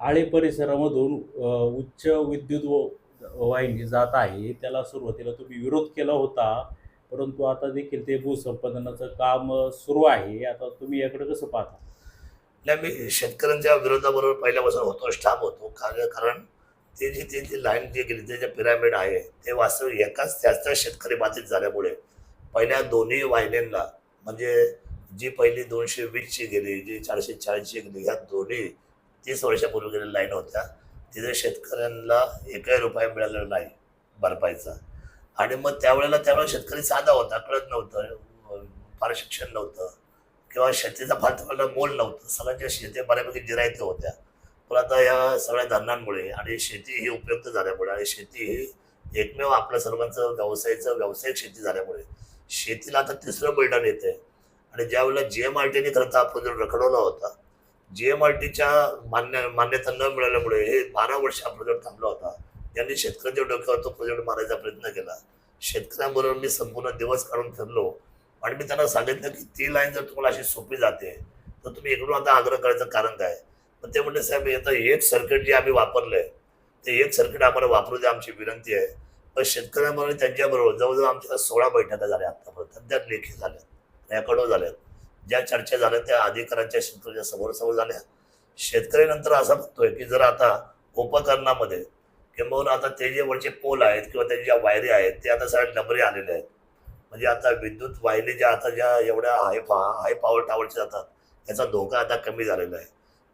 आळे परिसरामधून उच्च विद्युत व- वाहिनी जात आहे त्याला सुरुवातीला तुम्ही विरोध केला होता. परंतु आता देखील ते भूसंपादनाचं काम सुरू आहे. आता तुम्ही याकडे कसं पाहता? नाही मी शेतकऱ्यांच्या विरोधाबरोबर पहिल्यापासून होतो स्टाफ होतो. कारण कारण ते जी ते जी लाईन जी गेली ते जे पिरामिड आहे ते वास्तविक एकाच त्याच त्याच शेतकरी बाधित झाल्यामुळे पहिल्या दोन्ही वाहिन्यांना म्हणजे जी पहिली दोनशे वीसची गेली जी चारशे चाळीसची गेली ह्या दोन्ही तीस वर्षापूर्वी गेलेल्या लाईन होत्या. तिथे शेतकऱ्यांना एकही रुपया मिळालेला नाही भरपाईचा. आणि मग त्यावेळेला त्यावेळेला शेतकरी साधा होता कळत नव्हतं फार शिक्षण नव्हतं. किंवा शेतीचा फार त्याला मोल नव्हतं. सगळ्यांच्या शेती बऱ्यापैकी जिरायत्या होत्या. पण आता या सगळ्या धरणांमुळे आणि शेती ही उपयुक्त झाल्यामुळे आणि शेती ही एकमेव आपल्या सर्वांचं व्यवसायाचं व्यावसायिक शेती झाल्यामुळे शेतीला आता तिसरं बळीदान येते आणि ज्यावेळेला जी एम आर टीने खरं तर हा रखडवला होता जी एम आर टीच्या मान्य मान्यता न मिळाल्यामुळे हे बारा वर्ष हा प्रोजेक्ट थांबला होता. त्यांनी शेतकऱ्यांच्या डोक्यावर तो प्रोजेक्ट मारायचा प्रयत्न केला. शेतकऱ्यांबरोबर मी संपूर्ण दिवस काढून फिरलो. आणि मी त्यांना सांगितलं की ती लाईन जर तुम्हाला अशी सोपी जाते तर तुम्ही इकडून आता आग्रह करायचं कारण काय? पण ते म्हणले साहेब आता एक सर्किट जे आम्ही वापरलंय ते एक सर्किट आम्हाला वापरू द्या आमची विनंती आहे. पण शेतकऱ्यांबरोबर त्यांच्याबरोबर जवळजवळ आमच्या सोळा बैठका झाल्या आतापर्यंत. त्यात लेखी झाल्यात रेकॉर्डो झाल्यात. ज्या चर्चा झाल्या त्या अधिकाऱ्यांच्या क्षेत्राच्या समोर समोर झाल्या. शेतकरी नंतर असं म्हणतोय की जर आता उपकरणामध्ये किंबहुना आता ते जे वरचे पोल आहेत किंवा त्याच्या ज्या वायरी आहेत ते आता सगळ्या डबरे आलेले आहेत. म्हणजे आता विद्युत वाहिनी ज्या आता ज्या एवढ्या हाय पा हाय पॉवर टावरच्या जातात याचा धोका आता कमी झालेला आहे.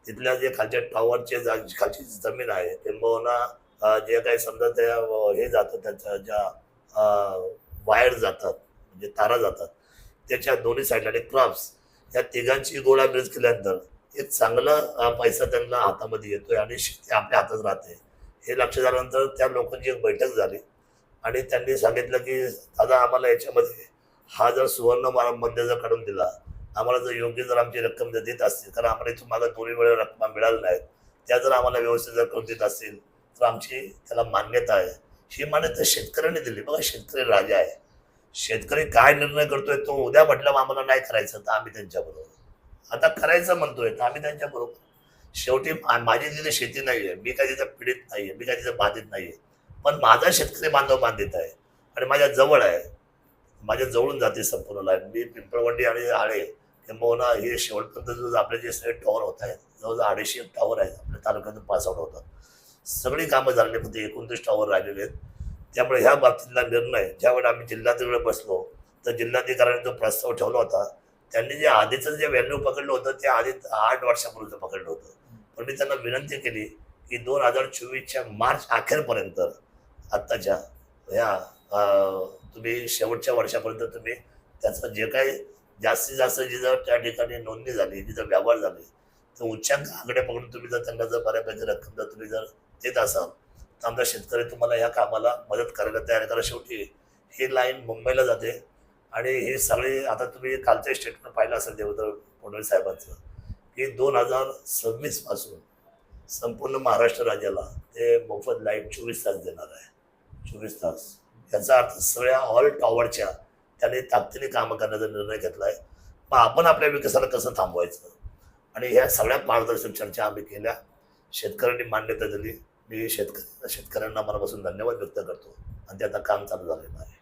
तिथल्या जे खालच्या टॉवरचे जा खालची जमीन आहे किंबहुना जे काही समजा त्या हे जातं त्याच्या ज्या वायर जातात म्हणजे तारा जातात त्याच्या दोन्ही साईडला आणि क्रॉप्स या तिघांची गोळा ब्रिज केल्यानंतर एक चांगला पैसा त्यांना हातामध्ये येतोय आणि शेती आपल्या हातात राहते. हे लक्षात झाल्यानंतर त्या लोकांची एक बैठक झाली आणि त्यांनी सांगितलं की दादा आम्हाला याच्यामध्ये हा जर सुवर्ण मा- मध्य जर काढून दिला आम्हाला जर योग्य जर आमची रक्कम जर देत असतील कारण आम्हाला इथून मागं दोन्ही वेळा रक्कम मिळाल्या नाहीत त्या जर आम्हाला व्यवस्थित जर करून देत असतील तर आमची त्याला मान्यता आहे. ही मान्यता शेतकऱ्यांनी दिली. बघा शेतकरी राजा आहे. शेतकरी काय निर्णय करतोय तो उद्या म्हटलं आम्हाला नाही करायचं तर आम्ही त्यांच्याबरोबर आता करायचं म्हणतोय तर आम्ही त्यांच्याबरोबर शेवटी माझी तिथे शेती नाहीये मी काय तिथं पीडित नाहीये मी काय तिथं बाधित नाहीये. पण माझा शेतकरी बांधव बांधित आहे आणि माझ्या जवळ आहे. माझ्या जवळून जाते संपूर्ण लाईन मी पिंपळवंडी आणि आळे किंबहुना हे शेवटपर्यंत जो आपले जे सगळे टॉवर होत आहेत जवळजवळ अडीचशे टॉवर आहेत. आपल्या तालुक्यातून पास आउट होतात. सगळी कामं झालेली फक्त एकोणतीस टॉवर राहिलेले आहेत. त्यामुळे ह्या बाबतीतला निर्णय ज्यावेळेला आम्ही जिल्हाधिकडे बसलो तर जिल्हाधिकाऱ्यांनी जो प्रस्ताव ठेवला होता त्यांनी जे आधीचं जे व्हॅल्यू पकडलं होतं ते आधी आठ वर्षापूर्वीचं पकडलं होतं. पण मी त्यांना विनंती केली की दोन हजार चोवीसच्या मार्च अखेरपर्यंत आत्ताच्या ह्या तुम्ही शेवटच्या वर्षापर्यंत तुम्ही त्याचं जे काही जास्तीत जास्त जिथं त्या ठिकाणी नोंदणी झाली जिथं व्यवहार झाले तर उच्चांक आकडे पकडून तुम्ही जर त्यांना जर बऱ्यापैकी रक्कम जर तुम्ही जर देत असाल आमचा शेतकरी तुम्हाला या कामाला मदत करायला तयार करा शेवटी ही लाईन मुंबईला जाते. आणि हे सगळे आता तुम्ही कालचे स्टेटमेंट पाहिलं असेल देवेंद्र फडणवीस साहेबांचं की दोन हजार सव्वीसपासून संपूर्ण महाराष्ट्र राज्याला ते मोफत लाइट चोवीस तास देणार आहे. चोवीस तास. याचा अर्थ सगळ्या ऑल टॉवरच्या त्याने ताकदीने कामं करण्याचा निर्णय घेतला आहे मग आपण आपल्या विकासाला कसं थांबवायचं? आणि ह्या सगळ्या पारदर्शक चर्चा आम्ही केल्या. शेतकऱ्यांनी मान्यता दिली. मी शेतक शेतकऱ्यांना मनापासून धन्यवाद व्यक्त करतो. आणि ते आता काम चालू झालेलं आहे.